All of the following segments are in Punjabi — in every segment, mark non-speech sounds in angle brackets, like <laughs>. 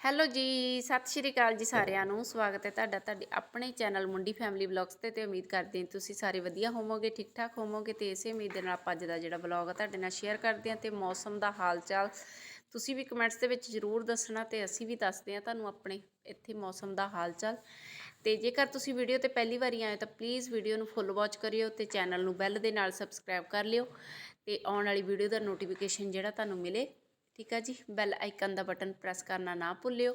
ਹੈਲੋ ਜੀ, ਸਤਿ ਸ਼੍ਰੀ ਅਕਾਲ ਜੀ ਸਾਰਿਆਂ ਨੂੰ। ਸਵਾਗਤ ਹੈ ਤੁਹਾਡਾ ਤੁਹਾਡੇ ਆਪਣੇ ਚੈਨਲ ਮੁੰਡੀ ਫੈਮਿਲੀ ਵਲੌਗਸ ਤੇ ਤੇ ਉਮੀਦ ਕਰਦੇ ਹਾਂ ਤੁਸੀਂ ਸਾਰੇ ਵਧੀਆ ਹੋਵੋਗੇ ਠੀਕ ਠਾਕ ਹੋਵੋਗੇ, ਤੇ ਇਸੇ ਉਮੀਦ ਦੇ ਨਾਲ ਆਪਾਂ ਅੱਜ ਦਾ ਜਿਹੜਾ ਵਲੌਗ ਆ ਤੁਹਾਡੇ ਨਾਲ ਸ਼ੇਅਰ ਕਰਦੇ ਹਾਂ ਤੇ ਮੌਸਮ ਦਾ ਹਾਲ ਚਾਲ ਤੁਸੀਂ ਵੀ ਕਮੈਂਟਸ ਦੇ ਵਿੱਚ ਜ਼ਰੂਰ ਦੱਸਣਾ ਤੇ ਅਸੀਂ ਵੀ ਦੱਸਦੇ ਹਾਂ ਤੁਹਾਨੂੰ ਆਪਣੇ ਇੱਥੇ ਮੌਸਮ ਦਾ ਹਾਲ ਚਾਲ ਤੇ ਜੇਕਰ ਤੁਸੀਂ ਵੀਡੀਓ ਤੇ ਪਹਿਲੀ ਵਾਰੀ ਆਏ ਹੋ ਤਾਂ ਪਲੀਜ਼ ਵੀਡੀਓ ਨੂੰ ਫੁੱਲ ਵਾਚ ਕਰਿਓ ਤੇ ਚੈਨਲ ਨੂੰ ਬੈਲ ਦੇ ਨਾਲ ਸਬਸਕ੍ਰਾਈਬ ਕਰ ਲਿਓ ਤੇ ਆਉਣ ਵਾਲੀ ਵੀਡੀਓ ਦਾ ਨੋਟੀਫਿਕੇਸ਼ਨ ਜਿਹੜਾ ਤੁਹਾਨੂੰ ਮਿਲੇ ਠੀਕ ਆ ਜੀ ਬੈਲ ਆਈਕਨ ਦਾ ਬਟਨ ਪ੍ਰੈਸ ਕਰਨਾ ਨਾ ਭੁੱਲਿਓ।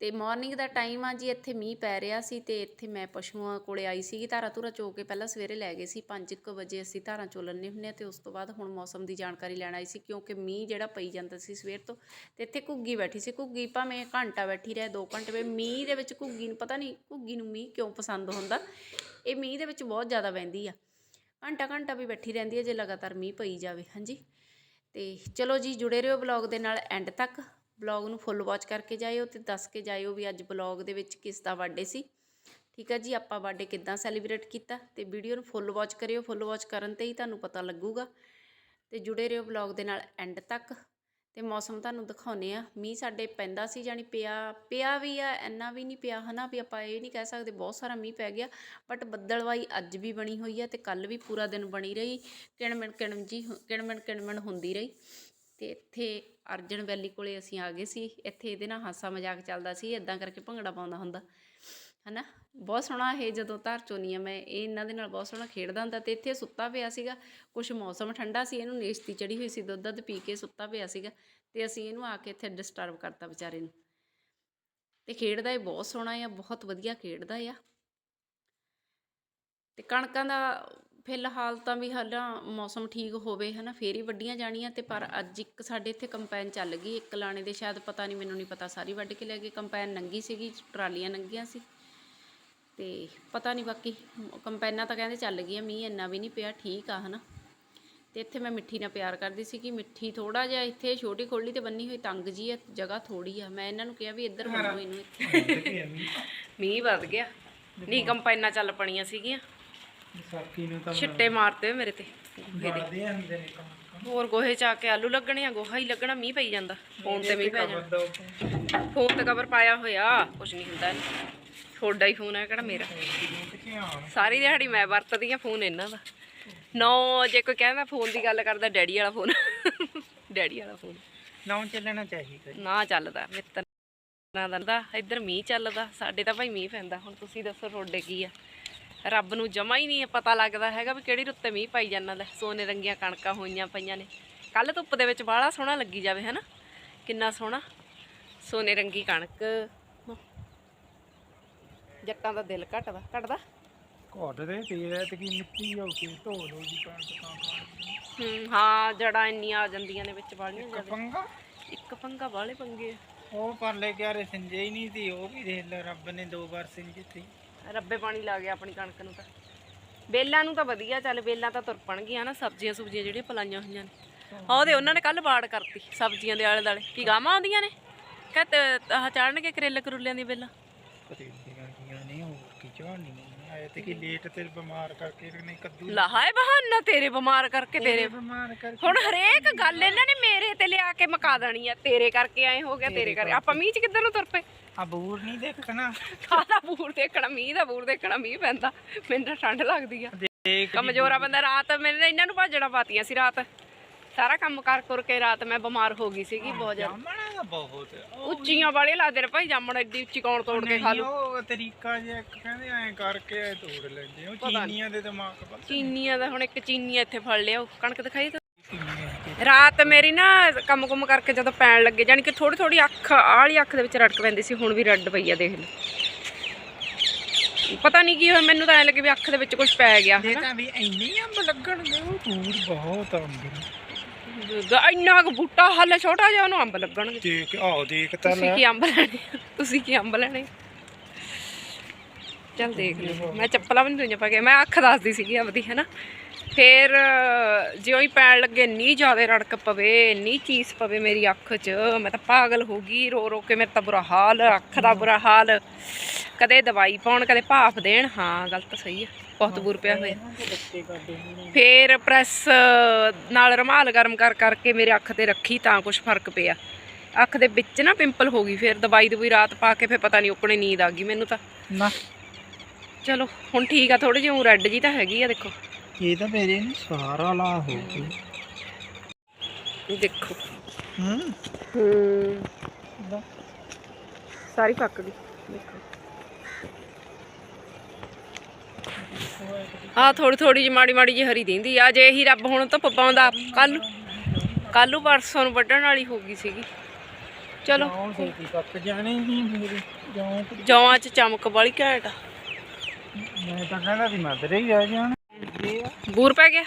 ਤੇ ਮਾਰਨਿੰਗ ਦਾ ਟਾਈਮ ਆ ਜੀ, ਇੱਥੇ ਮੀਂਹ ਪੈ ਰਿਹਾ ਸੀ ਤੇ ਇੱਥੇ ਮੈਂ ਪਸ਼ੂਆਂ ਕੋਲੇ ਆਈ ਸੀਗੀ ਧਾਰਾ ਧੁਰਾ ਚੋ ਕੇ ਪਹਿਲਾਂ ਸਵੇਰੇ ਲੈ ਗਏ ਸੀ 5:00 ਵਜੇ ਅਸੀਂ ਧਾਰਾ ਚੋ ਲੈਂਦੇ ਹੁੰਦੇ ਹਾਂ ਤੇ ਉਸ ਤੋਂ ਬਾਅਦ ਹੁਣ ਮੌਸਮ ਦੀ ਜਾਣਕਾਰੀ ਲੈਣ ਆਈ ਸੀ, ਕਿਉਂਕਿ ਮੀਂਹ ਜਿਹੜਾ ਪਈ ਜਾਂਦਾ ਸੀ ਸਵੇਰ ਤੋਂ, ਤੇ ਇੱਥੇ ਘੁੱਗੀ ਬੈਠੀ ਸੀ, ਘੁੱਗੀ ਭਾਵੇਂ ਘੰਟਾ ਬੈਠੀ ਰਹੇ 2 ਘੰਟੇ ਵੇ ਮੀਂਹ ਦੇ ਵਿੱਚ ਘੁੱਗੀ ਨੂੰ ਪਤਾ ਨਹੀਂ, ਘੁੱਗੀ ਨੂੰ ਮੀਂਹ ਕਿਉਂ ਪਸੰਦ ਹੁੰਦਾ, ਇਹ ਮੀਂਹ ਦੇ ਵਿੱਚ ਬਹੁਤ ਜ਼ਿਆਦਾ ਵਹਿੰਦੀ ਆ। ਘੰਟਾ ਘੰਟਾ ਵੀ ਬੈਠੀ ਰਹਿੰਦੀ ਹੈ ਜੇ ਲਗਾਤਾਰ ਮੀਂਹ ਪਈ ਜਾਵੇ, ਹਾਂਜੀ। ਤੇ ਚਲੋ ਜੀ, ਜੁੜੇ ਰਹੋ ਬਲੌਗ ਦੇ ਨਾਲ ਐਂਡ ਤੱਕ। ਬਲੌਗ ਨੂੰ ਫੁੱਲ ਵਾਚ ਕਰਕੇ ਜਾਇਓ ਤੇ ਦੱਸ ਕੇ ਜਾਇਓ ਵੀ ਅੱਜ ਬਲੌਗ ਦੇ ਵਿੱਚ ਕਿਸ ਦਾ ਬਰਥਡੇ ਸੀ। ਠੀਕ ਹੈ ਜੀ, ਆਪਾਂ ਬਰਥਡੇ ਕਿੱਦਾਂ ਸੈਲੀਬ੍ਰੇਟ ਕੀਤਾ ਤੇ ਵੀਡੀਓ ਨੂੰ ਫੁੱਲ ਵਾਚ ਕਰਿਓ। ਫੁੱਲ ਵਾਚ ਕਰਨ ਤੇ ਹੀ ਤੁਹਾਨੂੰ ਪਤਾ ਲੱਗੂਗਾ। ਤੇ ਜੁੜੇ ਰਹੋ ਬਲੌਗ ਦੇ ਨਾਲ ਐਂਡ ਤੱਕ। ਤੇ ਮੌਸਮ ਤੁਹਾਨੂੰ ਦਿਖਾਉਨੇ ਆ ਮੀਂਹ ਸਾਡੇ ਪੈਂਦਾ ਸੀ ਜਾਨੀ ਪਿਆ ਪਿਆ ਵੀ ਆ, ਇੰਨਾ ਵੀ ਨਹੀਂ ਪਿਆ, ਹਨਾ ਵੀ ਆਪਾਂ ਇਹ ਨਹੀਂ ਕਹਿ ਸਕਦੇ ਬਹੁਤ ਸਾਰਾ ਮੀਂਹ ਪੈ ਗਿਆ ਬਟ ਬੱਦਲਵਾਈ ਅੱਜ ਵੀ ਬਣੀ ਹੋਈ ਆ ਤੇ ਕੱਲ ਵੀ ਪੂਰਾ ਦਿਨ ਬਣੀ ਰਹੀ, ਕਿਣਮਣ, ਕਿਣਮ ਜੀ ਹੁ- ਕਿਣਮਣ ਕਿਣਮਣ ਹੁੰਦੀ ਰਹੀ। ਤੇ ਇੱਥੇ ਅਰਜਨ ਵੈਲੀ ਕੋਲੇ ਅਸੀਂ ਆ ਗਏ ਸੀ, ਇੱਥੇ ਇਹਦੇ ਨਾਲ ਹਾਸਾ ਮਜ਼ਾਕ ਚੱਲਦਾ ਸੀ ਇਦਾਂ ਕਰਕੇ ਭੰਗੜਾ ਪਾਉਂਦਾ ਹੁੰਦਾ। ਹਨਾ? ਬਹੁਤ ਸੋਹਣਾ ਇਹ ਜਦੋਂ ਧਾਰ ਚੋਨੀ ਆ, ਮੈਂ ਇਹ ਇਹਨਾਂ ਦੇ ਨਾਲ ਬਹੁਤ ਸੋਹਣਾ ਖੇਡਦਾ ਹੁੰਦਾ ਤੇ ਇੱਥੇ ਸੁੱਤਾ ਪਿਆ ਸੀਗਾ। ਕੁਝ ਮੌਸਮ ਠੰਡਾ ਸੀ, ਇਹਨੂੰ ਨੇਸਤੀ ਚੜੀ ਹੋਈ ਸੀ ਦੁੱਧ ਦੁੱਧ ਪੀ ਕੇ ਸੁੱਤਾ ਪਿਆ ਸੀਗਾ ਤੇ ਅਸੀਂ ਇਹਨੂੰ ਆ ਕੇ ਇੱਥੇ ਡਿਸਟਰਬ ਕਰਤਾ ਵਿਚਾਰੇ ਨੂੰ। ਤੇ ਖੇਡਦਾ ਇਹ ਬਹੁਤ ਸੋਹਣਾ ਆ, ਬਹੁਤ ਵਧੀਆ ਖੇਡਦਾ ਆ। ਤੇ ਕਣਕਾਂ ਦਾ ਫਿਲਹਾਲ ਤਾਂ ਵੀ ਹਾਲਾਂ ਮੌਸਮ ਠੀਕ ਹੋਵੇ ਹਨਾ, ਫੇਰ ਹੀ ਵੱਡੀਆਂ ਜਾਣੀਆਂ ਤੇ ਪਰ ਅੱਜ ਇੱਕ ਸਾਡੇ ਇੱਥੇ ਕੰਪੈਨ ਚੱਲ ਗਈ, ਇੱਕ ਲਾਣੇ ਦੇ ਸ਼ਾਇਦ ਪਤਾ ਨਹੀਂ, ਮੈਨੂੰ ਨਹੀਂ ਪਤਾ, ਸਾਰੀ ਵੱਢ ਕੇ ਲੈ ਗਏ, ਕੰਪੈਨ ਨੰਗੀ ਸੀਗੀ, ਟਰਾਲੀਆਂ ਨੰਗੀਆਂ ਸੀ। ਤੇ ਪਤਾ ਨਹੀਂ ਬਾਕੀ ਕੰਪੈਨਾਂ ਤਾਂ ਕਹਿੰਦੇ ਚੱਲ ਗਈਆਂ ਮੀਂਹ ਇੰਨਾ ਵੀ ਨਹੀਂ ਪਿਆ ਠੀਕ ਆ ਹਨਾ। ਤੇ ਇੱਥੇ ਮੈਂ ਮਿੱਠੀ ਨਾਲ ਪਿਆਰ ਕਰਦੀ ਸੀ ਕਿ ਮਿੱਠੀ ਥੋੜਾ ਜਿਹਾ ਇੱਥੇ ਛੋਟੀ ਖੋਲੀ ਤੇ ਬੰਨੀ ਹੋਈ ਤੰਗ ਜੀ ਆ ਜਗ੍ਹਾ ਥੋੜੀ ਆ। ਮੈਂ ਇਹਨਾਂ ਨੂੰ ਕਿਹਾ ਵੀ ਇੱਧਰ ਬੰਨੋ ਇਹਨੂੰ ਇੱਥੇ। ਮੀਂਹ ਵੱਧ ਗਿਆ। ਨਹੀਂ ਕੰਪੈਨਾਂ ਚੱਲ ਪਣੀਆਂ ਸੀਗੀਆਂ। ਵਿਸਾਖੀ ਨੂੰ ਤਾਂ ਛਿੱਟੇ ਮਾਰਦੇ ਮੇਰੇ ਤੇ। ਗੋਹੇ ਦੇ। ਹੋਰ ਗੋਹੇ ਚ ਆ ਕੇ ਆਲੂ ਲੱਗਣੇ ਆ ਗੋਹਾ ਹੀ ਲੱਗਣਾ ਮੀਂਹ ਪਈ ਜਾਂਦਾ। ਫੋਨ ਤੇ ਮੀਂਹ ਪੈ ਜਾਂਦਾ ਫੋਨ ਤੇ ਕਵਰ ਪਾਇਆ ਹੋਇਆ ਕੁਝ ਨਹੀਂ ਹੁੰਦਾ। ਇਹਨੂੰ ਤੁਹਾਡਾ ਹੀ ਫੋਨ ਹੈ ਕਿਹੜਾ ਮੇਰਾ? ਸਾਰੀ ਦਿਹਾੜੀ ਮੈਂ ਵਰਤਦੀ ਆ ਫੋਨ ਇਹਨਾਂ ਦਾ। ਨੌ ਜੇ ਕੋਈ ਕਹਿੰਦਾ ਫੋਨ ਦੀ ਗੱਲ ਕਰਦਾ ਡੈਡੀ ਵਾਲਾ ਫੋਨ। ਡੈਡੀ ਵਾਲਾ ਫੋਨ। ਨਾਉ ਚੱਲਣਾ ਚਾਹੀਦਾ ਨਾ ਚੱਲਦਾ ਮਿੱਤਰਾਂ ਦਾ ਇੱਧਰ ਮੀਂਹ ਚੱਲਦਾ ਸਾਡੇ ਤਾਂ ਭਾਈ ਮੀਂਹ ਪੈਂਦਾ। ਹੁਣ ਤੁਸੀਂ ਦੱਸੋ ਤੁਹਾਡੇ ਕੀ ਆ? ਰੱਬ ਨੂੰ ਜਮਾ ਹੀ ਨਹੀਂ ਪਤਾ ਲੱਗਦਾ ਹੈਗਾ ਵੀ ਕਿਹੜੀ ਰੁੱਤੇ ਮੀਂਹ ਪਾਈ ਜਾਂਦਾ ਲੈ ਸੋਨੇ ਰੰਗੀਆਂ ਕਣਕਾਂ ਹੋਈਆਂ ਪਈਆਂ ਨੇ। ਕੱਲ ਧੁੱਪ ਦੇ ਵਿੱਚ ਬਾਹਲਾ ਸੋਹਣਾ ਲੱਗੀ ਜਾਵੇ ਹਨਾ? ਕਿੰਨਾ ਸੋਹਣਾ। ਸੋਨੇ ਰੰਗੀ ਕਣਕ ਜੱਟਾਂ ਦਾ ਦਿਲ ਘਟਦਾ ਘਟਦਾ? ਘੋਟ ਦੇ ਤੇਰੇ ਤੇ ਕੀ ਮਿੱਟੀ ਹੋ ਕੇ ਢੋ ਲੋ ਜੀ ਕਣਕ ਤਾਂ ਹੂੰ ਹਾਂ ਜੜਾਂ ਇੰਨੀਆਂ ਆ ਜਾਂਦੀਆਂ ਨੇ ਵਿੱਚ ਵਾਲੀਆਂ ਇੱਕ ਜ਼ਿਆਦਾ। ਪੰਗਾ? ਇੱਕ ਪੰਗਾ ਵਾਲੇ ਪੰਗੇ ਉਹ ਪਰਲੇ ਕਿਆਰੇ ਸਿੰਜੇ ਹੀ ਨਹੀਂ ਸੀ ਉਹ ਵੀ ਦੇਖ ਲੈ ਰੱਬ ਨੇ ਦੋ ਵਾਰ ਸਿੰਜੀ ਤੀ ਰੱਬੇ ਪਾਣੀ ਲਾ ਗਿਆ ਆਪਣੀ ਕਣਕ ਨੂੰ ਤਾਂ। ਬੇਲਾਂ ਨੂੰ ਤਾਂ ਵਧੀਆ ਚੱਲ ਬੇਲਾਂ ਤਾਂ ਤੁਰ ਪਣਗੀਆਂ ਨਾ ਸਬਜ਼ੀਆਂ ਸੁਬਜ਼ੀਆਂ ਜਿਹੜੀਆਂ ਪਲਾਈਆਂ ਹੋਈਆਂ ਨੇ। ਉਹਦੇ ਉਹਨਾਂ ਨੇ ਕੱਲ ਬਾੜ ਕਰਤੀ ਸਬਜ਼ੀਆਂ ਦੇ ਆਲੇ ਦਾਲੇ ਕੀ ਗਾਵਾਂ ਆਉਂਦੀਆਂ ਨੇ? ਕਹਤ ਆਹ ਚਾੜਨਗੇ ਕਰੇਲੇ ਕਰੂਲਿਆਂ ਦੀ ਬੇਲਾਂ ਪਤੀਲੀਆਂ ਕੀਆਂ ਨਹੀਂ ਹੋਰ ਕੀ ਝਾੜਨੀ ਆਏ ਤੇ ਕੀ ਲੇਟ ਤੇ ਬਿਮਾਰ ਕਰਕੇ ਨਹੀਂ ਕੱਦੂ ਲਾਹਾਏ ਬਹਾਨਾ ਤੇਰੇ ਬਿਮਾਰ ਕਰਕੇ ਤੇਰੇ ਬਿਮਾਰ ਕਰਕੇ ਹੁਣ ਹਰੇਕ ਗੱਲ ਇਹਨਾਂ ਨੇ ਮੇਰੇ ਤੇ ਲਿਆ ਕੇ ਮਕਾ ਦੇਣੀ ਆ। ਤੇਰੇ ਕਰਕੇ ਐ ਹੋ ਗਿਆ ਤੇਰੇ ਕਰਕੇ। ਆਪਾਂ ਮੀਂਹ ਚ ਕਿੱਧਰ ਨੂੰ ਤੁਰ ਪਏ? ਆ ਬੂਰ ਨਹੀਂ ਦੇਖਣਾ। ਕਾਹਦਾ ਬੂਰ ਦੇਖਣਾ? ਮੀਂਹ ਦਾ ਬੂਰ ਦੇਖਣਾ ਮੀਂਹ ਪੈਂਦਾ। ਮੈਨੂੰ ਤਾਂ ਠੰਡ ਲੱਗਦੀ ਆ। ਕਮਜ਼ੋਰਾ ਬੰਦਾ ਰਾਤ ਮੈਨੇ ਇਹਨਾਂ ਨੂੰ ਭਾਜੜਾ ਪਾਤੀਆਂ ਸੀ ਰਾਤ। ਸਾਰਾ ਕੰਮ ਕਰ ਕਰ ਕੇ ਰਾਤ ਮੈਂ ਬਿਮਾਰ ਹੋ ਗਈ ਸੀਗੀ ਬਹੁਤ ਜ਼ਿਆਦਾ। ਉੱਚੀਆਂ ਵਾਲੇ ਲਾਦੇ ਨੇ ਭਾਈ ਜਾਮਣ ਐਡੀ ਉੱਚੀ ਕੌਣ ਤੋੜ ਕੇ ਖਾ ਨਹੀਂ, ਲੂ ਉਹ ਤਰੀਕਾ ਜਿਹਾ ਇੱਕ ਕਹਿੰਦੇ ਐ ਕਰਕੇ ਐ ਤੋੜ ਲੈਂਦੇ ਉਹ ਚੀਨੀਆਂ ਦੇ ਦਿਮਾਗ ਪਰ ਚੀਨੀਆਂ ਦਾ ਹੁਣ ਇੱਕ ਚੀਨੀਆਂ ਇੱਥੇ ਫੜ ਲਿਆ ਕਣਕ ਦਿਖਾਈ ਤਾਂ। ਰਾਤ ਮੇਰੀ ਨਾ ਕੰਮ ਕੁਮ ਕਰਕੇ ਜਦੋਂ ਪੈਣ ਲੱਗੇ ਜਾਨੀ ਕਿ ਥੋੜੀ ਥੋੜੀ ਅੱਖ ਆਲੀ ਅੱਖ ਦੇ ਵਿੱਚ ਰੜਕ ਪੈਂਦੀ ਸੀ ਹੁਣ ਵੀ ਰੱਡ ਪਈ ਆ ਦੇਖ ਲਓ ਪਤਾ ਨਹੀਂ ਕੀ ਹੋਇਆ ਮੈਨੂੰ ਤਾਂ ਐ ਲੱਗੇ ਵੀ ਅੱਖ ਦੇ ਵਿੱਚ ਕੁਝ ਪੈ ਗਿਆ ਇਹ ਤਾਂ ਵੀ ਇੰਨੇ ਅੰਬ ਲੱਗਣਗੇ ਉਹ ਦੂਰ ਬਹੁਤ ਅੰਬ। ਨੇ ਇੰਨਾ ਕੁ ਬੂਟਾ ਹੱਲ ਛੋਟਾ ਜਿਹਾ ਉਹਨੂੰ ਅੰਬ ਲੱਗਣਗੇ। ਦੇਖ ਆਹ ਦੇਖ ਤਾਂ ਤੁਸੀਂ ਕੀ ਅੰਬ ਲੈਣੇ? ਤੁਸੀਂ ਕੀ ਅੰਬ ਲੈਣੇ? ਚੱਲ ਦੇਖ ਲਓ। ਮੈਂ ਚੱਪਲਾਂ ਵੀ ਨਹੀਂ ਧੋਈਆਂ ਪਾ ਕੇ ਮੈਂ ਅੱਖ ਦੱਸਦੀ ਸੀਗੀ ਆਪਦੀ ਹੈਨਾ? ਫੇਰ ਜਿਉਂ ਹੀ ਪੈਣ ਲੱਗੇ ਇੰਨੀ ਜ਼ਿਆਦਾ ਰੜਕ ਪਵੇ ਇੰਨੀ ਚੀਸ ਪਵੇ ਮੇਰੀ ਅੱਖ 'ਚ ਮੈਂ ਤਾਂ ਪਾਗਲ ਹੋ ਗਈ ਰੋ ਰੋ ਕੇ ਮੇਰਾ ਤਾਂ ਬੁਰਾ ਹਾਲ ਅੱਖ ਦਾ ਬੁਰਾ ਹਾਲ। ਕਦੇ ਦਵਾਈ ਪਾਉਣ ਕਦੇ ਭਾਫ ਦੇਣ ਹਾਂ ਗੱਲ ਤਾਂ ਸਹੀ ਆ ਬਹੁਤ ਬੁਰ ਪਿਆ ਹੋਇਆ। ਫੇਰ ਪ੍ਰੈਸ ਨਾਲ ਰੁਮਾਲ ਗਰਮ ਕਰ ਕਰਕੇ ਮੇਰੇ ਅੱਖ ਤੇ ਰੱਖੀ ਤਾਂ ਕੁਝ ਫ਼ਰਕ ਪਿਆ। ਅੱਖ ਦੇ ਵਿੱਚ ਨਾ ਪਿੰਪਲ ਹੋ ਗਈ ਫਿਰ ਦਵਾਈ ਦਵਾਈ ਰਾਤ ਪਾ ਕੇ ਫਿਰ ਪਤਾ ਨਹੀਂ ਉਕਣੇ ਨੀਂਦ ਆ ਗਈ ਮੈਨੂੰ ਤਾਂ। ਚਲੋ ਹੁਣ ਠੀਕ ਆ ਥੋੜੀ ਜਿਹੀ ਰੈੱਡ ਜੀ ਤਾਂ ਹੈਗੀ ਆ ਦੇਖੋ। ਇਹ ਤਾਂ ਮੇਰੇ ਨੂੰ ਸਾਰਾ ਲਾ ਹੋ ਗਈ। ਦੇਖੋ। ਹੂੰ। ਹੂੰ। ਸਾਰੀ ਪੱਕ ਗਈ। ਦੇਖੋ। ਆ ਥੋੜੀ ਥੋੜੀ ਜਿਹੀ ਮਾੜੀ ਮਾੜੀ ਜਿਹੀ ਹਰੀ ਦਿੰਦੀ ਆ। ਜੇ ਇਹੀ ਰੱਬ ਹੁਣ ਧੁੱਪ ਪਾਉਂਦਾ ਕੱਲ ਕੱਲ ਪਰਸੋਂ ਨੂੰ ਵੱਢਣ ਵਾਲੀ ਹੋ ਗਈ ਸੀਗੀ। ਚਲੋ। ਪੱਕ ਜਾਣੀ ਜੌਂ ਜੌਆਂ 'ਚ ਚਮਕ ਵਾਲੀ ਘੈਂਟ। ਮੈਂ ਤਾਂ ਕਹਿੰਦਾ ਸੀ ਮਦਰ ਹੀ ਆ ਜਾਣ। ਬੂਰ ਪੈ ਗਿਆ?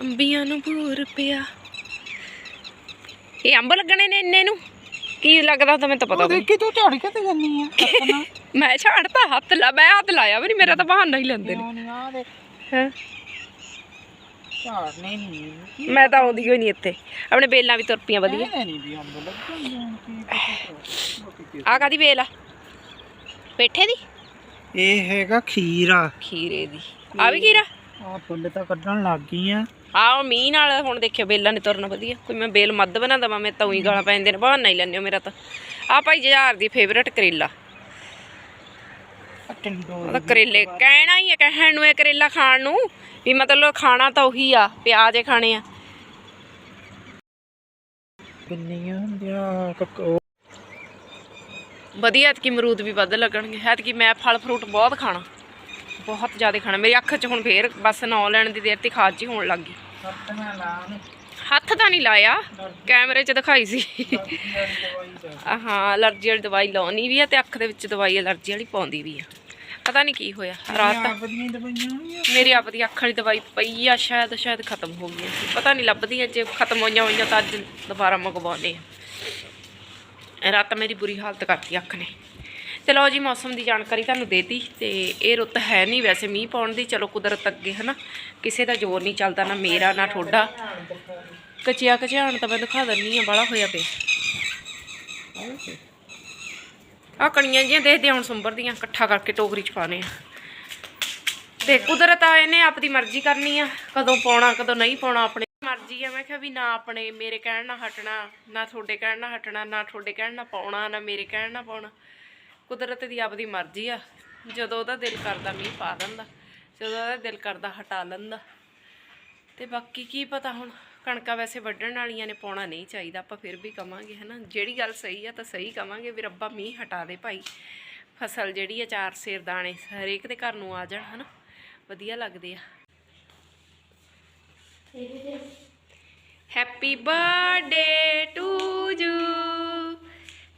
ਅੰਬੀਆਂ ਨੂੰ ਬੂਰ ਪਿਆ। ਇਹ ਅੰਬ ਲੱਗਣੇ ਨੇ ਇੰਨੇ ਨੂੰ? ਕੀ ਲੱਗਦਾ ਤਾਂ ਮੈਨੂੰ ਤਾਂ ਪਤਾ ਉਹ ਨਹੀਂ ਦੇਖੀ ਤੂੰ ਝਾੜ ਕੇ ਤੇ ਜਾਨੀ ਆ <laughs> ਮੈਂ ਛੱਡਤਾ ਹੱਥ ਲਾ ਮੈਂ ਹੱਥ ਲਾਇਆ ਵੀ ਨਹੀਂ ਮੇਰਾ ਤਾਂ ਬਹਾਨਾ ਹੀ ਲੈਂਦੇ ਨੇ। ਕਿਉਂ ਨਹੀਂ ਆ ਦੇ ਹੈਂ। ਝਾੜ ਨਹੀਂ ਨਹੀਂ ਮੈਂ ਤਾਂ ਆਉਂਦੀ ਹੋਈ ਨਹੀਂ ਇੱਥੇ। ਆਪਣੇ ਬੇਲਾਂ ਵੀ ਤੁਰ ਪਈਆਂ ਵਧੀਆ। ਇਹ ਨਹੀਂ ਵੀ ਅੰਬ ਲੱਗਣ ਜਾਣ ਕੀ ਪਤਾ ਬਾਕੀ ਕੀ- ਆ ਕਾਦੀ ਬੇਲ ਆ? ਪੇਠੇ ਦੀ? ਇਹ ਹੈਗਾ ਖੀਰਾ ਖੀਰੇ ਦੀ। ਆ ਵੀ ਖੀਰਾ ਆ ਫੁੱਲ ਤਾਂ ਕੱਢਣ ਲੱਗ ਗਈ ਆ। ਆ ਉਹ ਮੀਂਹ ਨਾਲ ਹੁਣ ਦੇਖਿਓ ਬੇਲਾਂ ਨੇ ਤੁਰਨਾ ਵਧੀਆ। ਕੋਈ ਮੈਂ ਬੇਲ ਮੱਧ ਬਣਾ ਦਵਾਂ ਮੈਂ ਤਾਂ ਉਹੀ ਗਾਲਾਂ ਪੈਂਦੇ ਨੇ ਬਹਾਨਾ ਹੀ ਲੈਂਦੇ ਹੋ ਮੇਰਾ ਤਾਂ। ਆ ਭਾਈ ਜਹਾਰ ਦੀ ਫੇਵਰਟ ਕਰੇਲਾ। ਟਿੰਡੋ ਉਹ ਤਾਂ ਕਰੇਲੇ ਕਹਿਣਾ ਹੀ ਹੈ ਕਹਿਣ ਨੂੰ ਇਹ ਕਰੇਲਾ ਖਾਣ ਨੂੰ ਵੀ ਮਤਲਬ ਖਾਣਾ ਤਾਂ ਉਹੀ ਆ ਪਿਆਜ਼ ਖਾਣੇ ਆ। ਕਿੰਨੀਆਂ ਹੁੰਦੀਆਂ ਕੱਕੋ ਵਧੀਆ ਐਤਕੀ ਅਮਰੂਦ ਵੀ ਵੱਧ ਲੱਗਣਗੇ। ਐਤਕੀ ਮੈਂ ਫਲ ਫਰੂਟ ਬਹੁਤ ਖਾਣਾ। ਬਹੁਤ ਜ਼ਿਆਦਾ ਖਾਣਾ। ਮੇਰੀ ਅੱਖ 'ਚ ਹੁਣ ਫੇਰ ਬਸ ਨੌ ਲੈਣ ਦੀ ਦੇਰ ਤੇ ਖਾਜ ਜੀ ਹੋਣ ਲੱਗ ਗਈ। ਹੱਥ ਤਾਂ ਨਹੀਂ ਲਾਇਆ। ਕੈਮਰੇ 'ਚ ਦਿਖਾਈ ਸੀ। ਹਾਂ, ਅਲਰਜੀ ਵਾਲੀ ਦਵਾਈ ਲਾਉਣੀ ਵੀ ਆ ਤੇ ਅੱਖ ਦੇ ਵਿੱਚ ਦਵਾਈ ਅਲਰਜੀ ਵਾਲੀ ਪਾਉਂਦੀ ਵੀ ਆ। ਪਤਾ ਨਹੀਂ ਕੀ ਹੋਇਆ, ਰਾਤ ਮੇਰੀ ਆਪ ਦੀ ਅੱਖਾਂ ਦੀ ਦਵਾਈ ਪਈ ਆ, ਸ਼ਾਇਦ ਸ਼ਾਇਦ ਖਤਮ ਹੋ ਗਈ ਸੀ ਪਤਾ ਨਹੀਂ ਲੱਭਦੀ ਆ, ਜੇ ਖਤਮ ਹੋਈਆਂ ਹੋਈਆਂ ਤਾਂ ਅੱਜ ਦੁਬਾਰਾ ਮੰਗਵਾਉਣੇ ਆ। ਰਾਤ ਮੇਰੀ ਬੁਰੀ ਹਾਲਤ ਕਰਤੀ ਅੱਖ ਨੇ। ਤੇ ਲਓ ਜੀ, ਮੌਸਮ ਦੀ ਜਾਣਕਾਰੀ ਤੁਹਾਨੂੰ ਦੇਤੀ ਤੇ ਇਹ ਰੁੱਤ ਹੈ ਨਹੀਂ ਵੈਸੇ ਮੀਂਹ ਪਾਉਣ ਦੀ, ਚਲੋ ਕੁਦਰਤ ਅੱਗੇ, ਹਨਾ? ਕਿਸੇ ਦਾ ਜ਼ੋਰ ਨਹੀਂ ਚੱਲਦਾ, ਨਾ ਮੇਰਾ, ਨਾ ਠੋਡਾ ਕਚਿਆ ਕਚਿਆਣ ਤਾਂ ਮੈਂ ਦਿਖਾ ਦਿੰਨੀ ਆ ਬਾਲਾ ਹੋਇਆ ਪਿਆ। ਆ ਕਣੀਆਂ ਜੀਆਂ ਦੇਖਦੇ ਹੁਣ ਸੁੰਬਰ ਦੀਆਂ, ਇਕੱਠਾ ਕਰਕੇ ਟੋਕਰੀ ਚ ਪਾਣੇ ਆ। ਤੇ ਕੁਦਰਤ ਆ, ਇਹਨੇ ਆਪਦੀ ਮਰਜ਼ੀ ਕਰਨੀ ਆ, ਕਦੋਂ ਪਾਉਣਾ, ਕਦੋਂ ਨਹੀਂ ਪਾਉਣਾ, ਆਪਣੇ ਮਰਜ਼ੀ ਆ। ਮੈਂ ਕਿਹਾ ਵੀ ਨਾ ਆਪਣੇ, ਮੇਰੇ ਕਹਿਣ ਨਾਲ ਹਟਣਾ, ਨਾ ਤੁਹਾਡੇ ਕਹਿਣ ਨਾਲ ਹਟਣਾ, ਨਾ ਤੁਹਾਡੇ ਕਹਿਣ ਨਾਲ ਪਾਉਣਾ, ਨਾ ਮੇਰੇ ਕਹਿਣ ਨਾਲ ਪਾਉਣਾ। ਕੁਦਰਤ ਦੀ ਆਪਦੀ ਮਰਜ਼ੀ ਆ। ਜਦੋਂ ਉਹਦਾ ਦਿਲ ਕਰਦਾ ਮੀਂਹ ਪਾ ਦਿੰਦਾ ਜਦੋਂ ਉਹਦਾ ਦਿਲ ਕਰਦਾ ਹਟਾ ਲੈਂਦਾ ਤੇ ਬਾਕੀ ਕੀ ਪਤਾ ਹੁਣ ਕਣਕਾਂ ਵੈਸੇ ਵੱਢਣ ਵਾਲੀਆਂ ਨੇ ਪਾਉਣਾ ਨਹੀਂ ਚਾਹੀਦਾ ਆਪਾਂ ਫਿਰ ਵੀ ਕਵਾਂਗੇ ਹਨਾ। ਜਿਹੜੀ ਗੱਲ ਸਹੀ ਆ ਤਾਂ ਸਹੀ ਕਵਾਂਗੇ ਵੀ ਰੱਬਾ ਮੀਂਹ ਹਟਾ ਦੇ ਭਾਈ। ਫਸਲ ਜਿਹੜੀ ਆ ਚਾਰ ਸੇਰ ਦਾਣੇ ਹਰੇਕ ਦੇ ਘਰ ਨੂੰ ਆ ਜਾਣ ਹਨਾ। ਵਧੀਆ ਲੱਗਦੇ ਆ। Happy birthday to you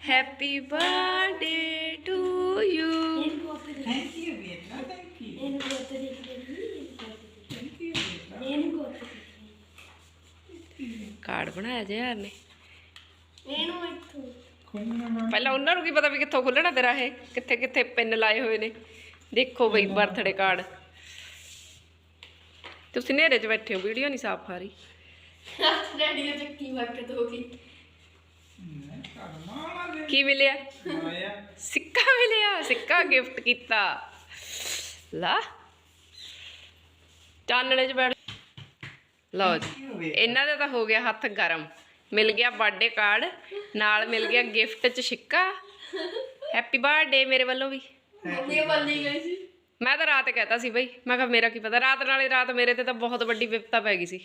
happy birthday to you card ਬਣਾਇਆ ਜੇ ਯਾਰ ਨੇ। ਪਹਿਲਾਂ ਉਹਨਾਂ ਨੂੰ ਕੀ ਪਤਾ ਵੀ ਕਿੱਥੋਂ ਖੁੱਲਣਾ ਤੇਰਾ ਇਹ ਕਿੱਥੇ ਕਿੱਥੇ ਪਿੰਨ ਲਾਏ ਹੋਏ ਨੇ। ਦੇਖੋ ਬਈ ਬਰਥਡੇ ਕਾਰਡ ਤੁਸੀਂ ਨੇਰੇ 'ਚ ਬੈਠੇ ਹੋ ਵੀਡੀਓ ਨਹੀਂ ਸਾਫ਼ ਆ ਰਹੀ। <laughs> ਡੈਡੀ ਨੇ ਚੱਕੀ ਵਰਕ ਦੋ ਗਈ। ਕੀ ਮਿਲਿਆ? ਸਿੱਕਾ ਮਿਲਿਆ ਸਿੱਕਾ ਗਿਫਟ ਕੀਤਾ। ਲਾ। ਚਾਨਣੇ 'ਚ ਬੈਠ। ਲਓ ਜੀ ਇਹਨਾਂ ਦਾ ਤਾਂ ਹੋ ਗਿਆ ਹੱਥ ਗਰਮ। ਮਿਲ ਗਿਆ ਬਰਥਡੇ ਕਾਰਡ ਨਾਲ ਮਿਲ ਗਿਆ ਗਿਫਟ 'ਚ ਸਿੱਕਾ। ਹੈਪੀ ਬਰਥਡੇ ਮੇਰੇ ਵੱਲੋਂ ਵੀ। ਗਈ ਸੀ ਮੈਂ ਤਾਂ ਰਾਤ ਕਹਿਤਾ ਸੀ ਬਈ ਮੈਂ ਕਿਹਾ ਮੇਰਾ ਕੀ ਪਤਾ ਰਾਤ ਨਾਲੇ ਰਾਤ ਮੇਰੇ ਤੇ ਤਾਂ ਬਹੁਤ ਵੱਡੀ ਵਿਪਤਾ ਪੈ ਗਈ ਸੀ।